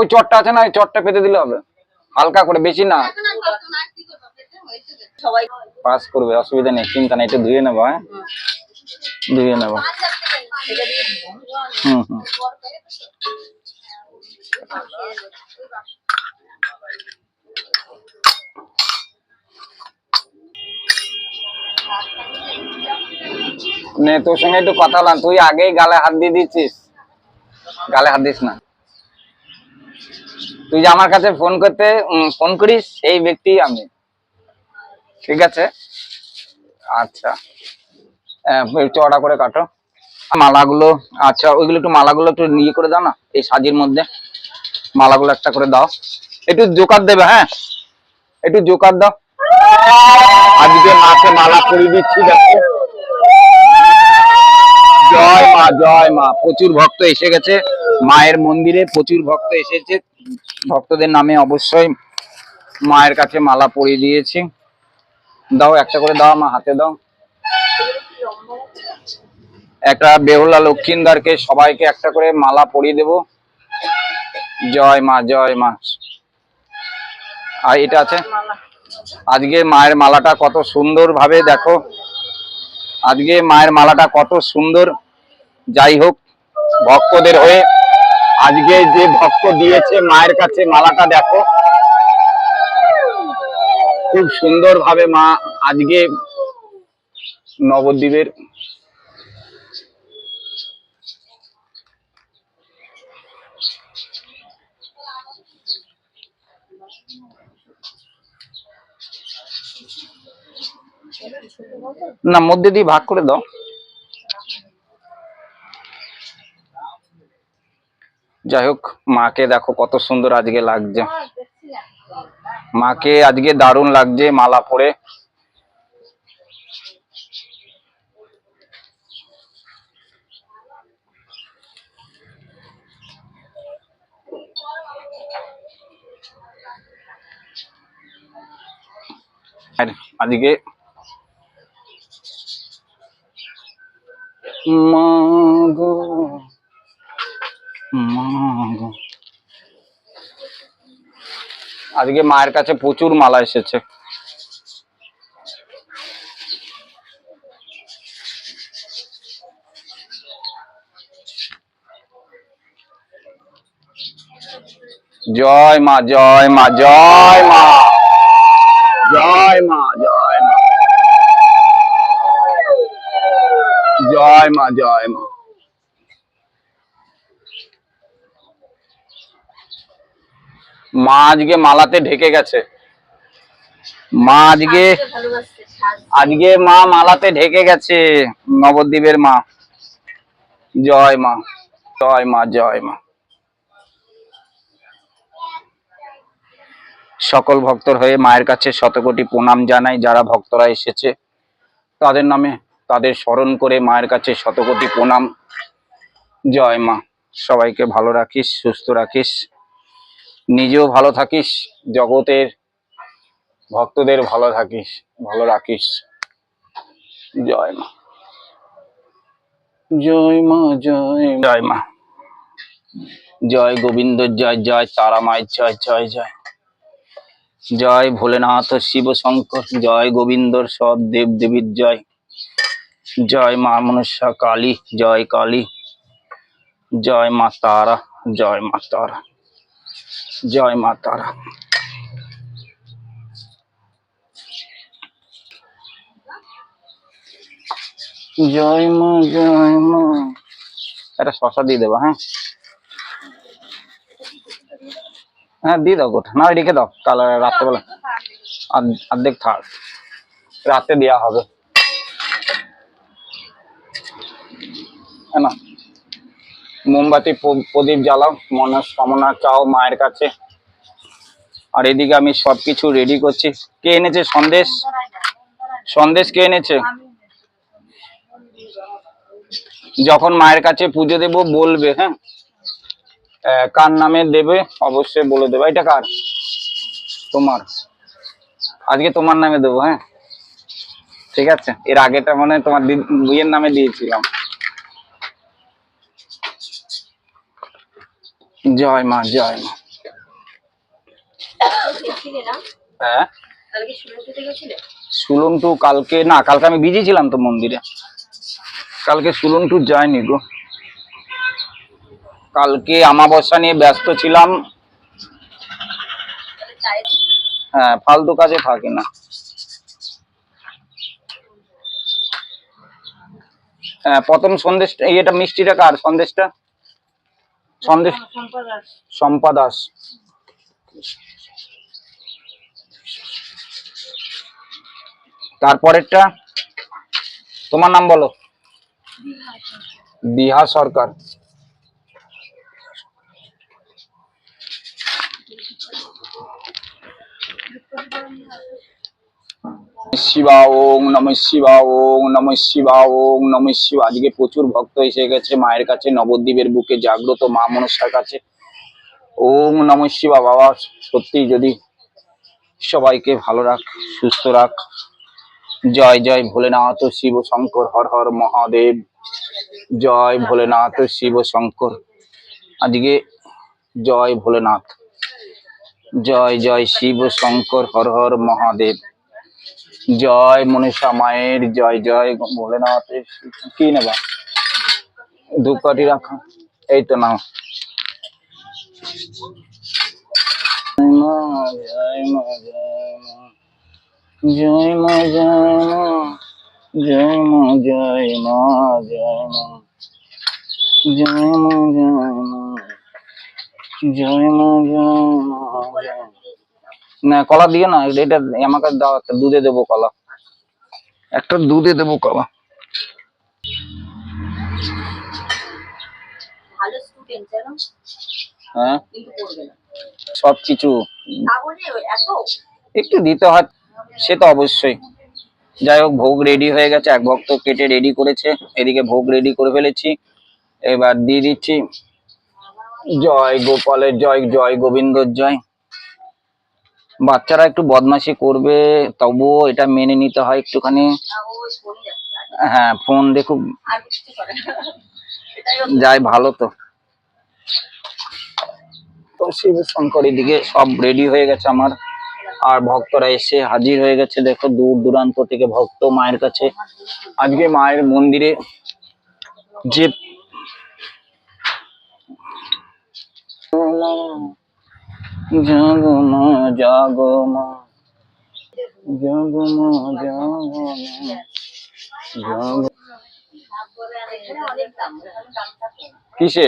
ওই চটটা আছে না ওই চটটা পেতে দিলে হবে। হালকা করে বেশি না। সবাই পাস করবে অসুবিধা নেই চিন্তা নেই একটু ধুয়ে নেব হ্যাঁ? ধুয়ে নেব। এটা দিয়ে দিব। হুম হুম। নে তোর সঙ্গে একটু কথা বললাম তুই আগেই গালে হাত দিয়ে দিচ্ছিস। গালে হাত দিস না। তুই যে আমার কাছে ফোন করতে ফোন করিস এই ব্যক্তি আমি। ঠিক আছে? আচ্ছা। অর্ডার করে কাটো। মালাগুলো আচ্ছা ওইগুলো একটু মালাগুলো একটু ইয়ে করে দাও না, এই সাজির মধ্যে। মালাগুলো একটা করে দাও। একটু জোকার দেবে হ্যাঁ? একটু জোকার দাও। আজকে মাকে মালা করে দিচ্ছি, দেখো। জয় মা জয় মা। প্রচুর ভক্ত এসে গেছে। মায়ের মন্দিরে প্রচুর ভক্ত এসেছে। ভক্তদের নামে অবশ্যই মায়ের কাছে মালা পরিয়ে দিয়েছি। দাও, একটা করে দাও, মা হাতে দাও। একটা বেহুলা লক্ষিন্দারকে সবাইকে একটা করে মালা পরিয়ে দেব। জয় মা জয় মা। আর এটা আছে। আজকে মায়ের মালাটা কত সুন্দর ভাবে দেখো। আজকে মায়ের মালাটা কত সুন্দর। যাই হোক, ভক্তদের হয়ে আজকে যে ভক্ত দিয়েছে মায়ের কাছে মালাটা দেখো। খুব সুন্দর ভাবে মা আজকে নবদ্বীপের না, মধ্যে দিয়ে ভাগ করে দাও। যাই হোক, মাকে দেখো কত সুন্দর আজকে লাগছে। মাকে আজকে দারুণ লাগছে মালা পরে। আজকে মাগো আজকে মায়ের কাছে প্রচুর মালা এসেছে। জয় মা জয় মা জয় মা জয় মা জয় মা জয় মা জয় মা। মা আজকে মালাতে ঢেকে গেছে। মা আজকে আজকে মা মালাতে ঢেকে গেছে। নবদ্বীপের মা। জয় মা। জয় মা জয় মা। সকল ভক্তর হয়ে মায়ের কাছে শতকোটি প্রণাম জানাই, যারা ভক্তরা এসেছে। তাদের নামে, তাদের স্মরণ করে মায়ের কাছে শতকোটি প্রণাম। জয় মা। সবাইকে ভালো রাখিস, সুস্থ রাখিস। নিজেও ভালো থাকিস জগতের ভক্তদের ভালো থাকিস ভালো রাখিস। জয় মা। জয় মা জয় জয় মা। জয় গোবিন্দ জয় জয় তারা মায়ের জয় জয় জয়। জয় ভোলেনাথ শিব শঙ্কর জয় গোবিন্দর সব দেব দেবীর জয়। জয় মা মনসা কালী জয় কালী। জয় মা তারা জয় মা তারা। জয় মা তারা। জয় মা জয় মা। একটা শশা দিয়ে দেবো হ্যাঁ? হ্যাঁ দিয়ে দাও গোটা। না, রেখে দাও। তাহলে রাত্রেবেলা। অর্ধেক থাক। রাতে দেওয়া হবে। হ্যাঁ না। মোমবাতি প্রদীপ জ্বালাও মনস্কামনা চাও মায়ের কাছে। আর এদিকে আমি সবকিছু রেডি করছি। কে এনেছে সন্দেশ? সন্দেশ কে এনেছে? যখন মায়ের কাছে পুজো দেব, বলবে হ্যাঁ? কার নামে দেবে? অবশ্যই বলে দেবে। এটা কার? তোমার। আজকে তোমার নামে দেবো হ্যাঁ? ঠিক আছে? এর আগেটা মানে তোমার বইয়ের নামে দিয়েছিলাম। জয় মা জয় মা। হ্যাঁ? সুলন্টু কালকে না কালকে আমি বিজি ছিলাম তো মন্দিরে। কালকে সুলন্টু যায়নি গো। কালকে আমাবস্যা নিয়ে ব্যস্ত ছিলাম। হ্যাঁ ফালতু কাজে থাকি না। হ্যাঁ প্রথম সন্দেশ এটা মিষ্টিটা কার সন্দেশটা? সন্দেশ সম্পর্ক শম্পা দাস। তারপরেরটা? তোমার নাম বলো। বিহা সরকার। শিবা ওং নম শিবা ওং নম শিবা ওং নম শিবা। আজকে প্রচুর ভক্ত এসে গেছে মায়ের কাছে, নবদ্বীপের বুকে জাগ্রত মা মনসার কাছে। ওং নম শিবা, বাবা, সত্যি যদি সবাইকে ভালো রাখ, সুস্থ রাখ। জয় জয় ভোলেনাথ শিব শঙ্কর, হর হর মহাদেব। জয় ভোলেনাথ শিব শঙ্কর। আজকে জয় ভোলেনাথ। জয় জয় শিব শঙ্কর, হর হর মহাদেব। জয় মনীষা মায়ের জয় জয় ভোলেনাথের কি নেবা ধূপকাঠি রাখা এই তো নাও জয় মা জয় মা জয় মা জয় মা জয় মা জয় মা জয় মা জয় মা জয় মা জয় মা জয় মা না কলা দিয়ে না এটা আমাকে দাও একটা দুধে দেবো কলা। একটা দুধে দেবো কলা। হ্যাঁ? সব কিছু। একটু দিতে হয় সে তো অবশ্যই। যাই হোক ভোগ রেডি হয়ে গেছে এক ভক্ত কেটে রেডি করেছে। এদিকে ভোগ রেডি করে ফেলেছি। এবার দিয়ে দিচ্ছি। জয় গোপালের জয় জয় গোবিন্দর জয়। বাচ্চারা একটু বদমাশি করবে, তবুও এটা মেনে নিতে হয় একটুখানি। হ্যাঁ ফোন দেখুক যাই, ভালো তো। তো শিব শঙ্কর এদিকে সব রেডি হয়ে গেছে আমার। আর ভক্তরা এসে হাজির হয়ে গেছে, দেখো দূর দূরান্ত থেকে ভক্ত মায়ের কাছে। আজকে মায়ের মন্দিরে যে जागो माँ जागो माँ। जागो माँ जागो माँ। जागो। किसे?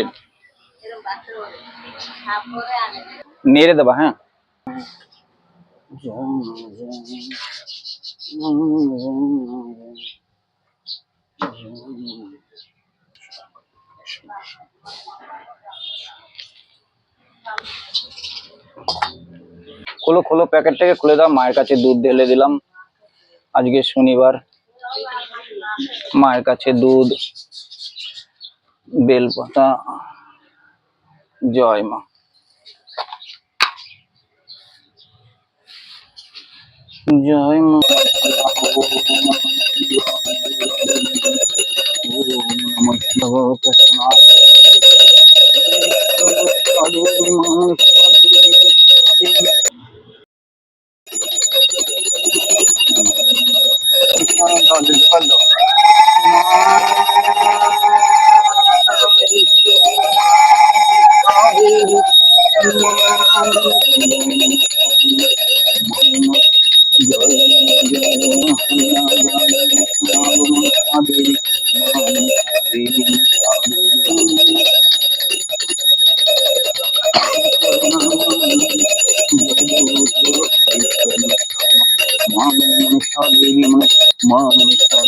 दबा हाँ? है? খোলো খোলো প্যাকেটটাকে খুলে দাও। মায়ের কাছে দুধ ঢেলে দিলাম। আজকে শনিবার। মায়ের কাছে দুধ, বেলপাতা, জয় মা। জয় মা। Santo. Thank you. Mom, está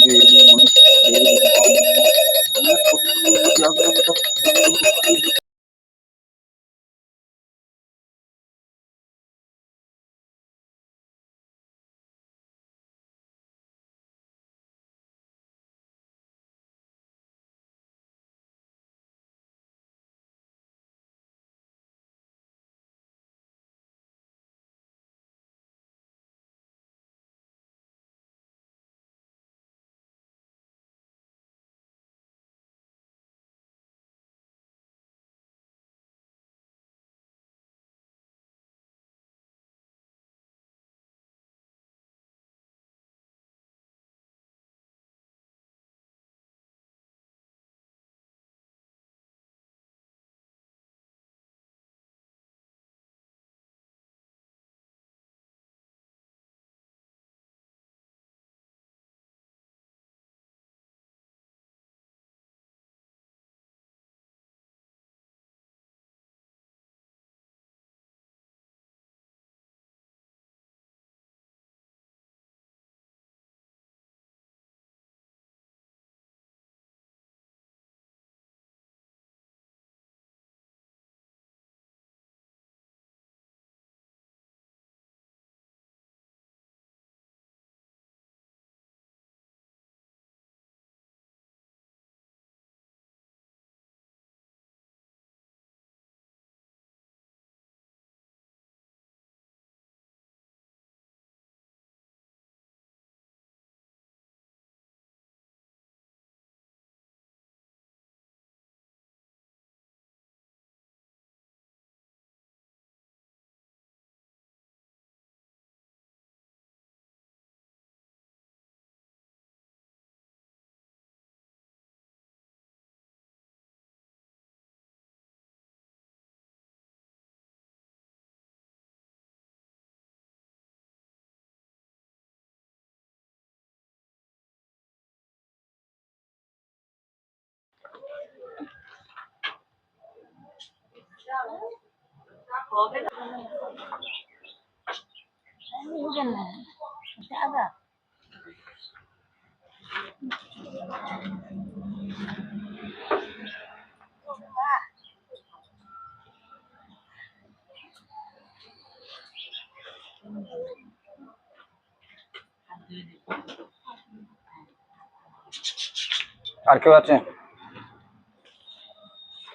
আর কেউ আছে?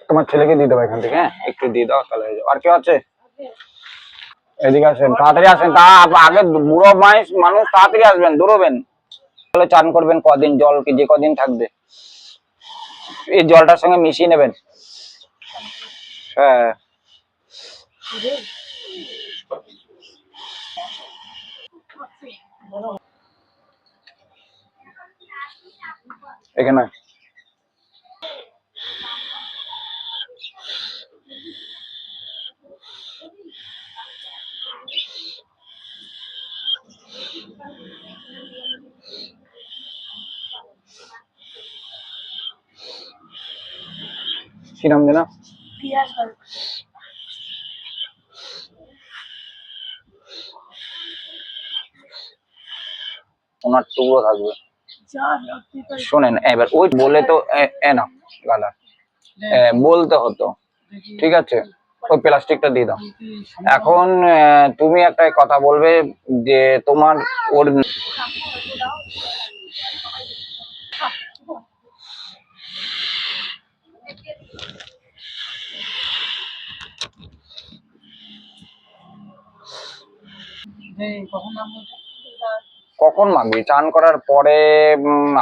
তোমার ছেলেকে দিয়ে দেবো এখান থেকে হ্যাঁ? একটু দিয়ে দাও, তাহলে। আর কেউ আছে? এদিকে আসেন, তাড়াতাড়ি আসেন, তা আগে বুড়ো মাইস মানুষ তাড়াতাড়ি আসবেন দূরবেন তাহলে চান করবেন কদিন জল কি, যে কদিন থাকবে। এই জলটার সঙ্গে মিশিয়ে নেবেন। হ্যাঁ। এখানে কি নাম যেন ওনার টুকরো থাকবে। শোনেন এবার ওই বলে তো এ- এ না গালা এ, বলতে হতো ঠিক আছে? ওই প্লাস্টিকটা দিয়ে দাও। এখন আহ, তুমি একটা কথা বলবে যে তোমার ওর কখন মাখবি? চান করার পরে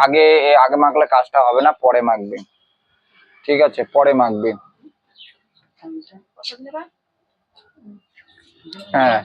আগে আগে মাখলে কাজটা হবে না পরে মাখবি। ঠিক আছে পরে মাখবি। হ্যাঁ।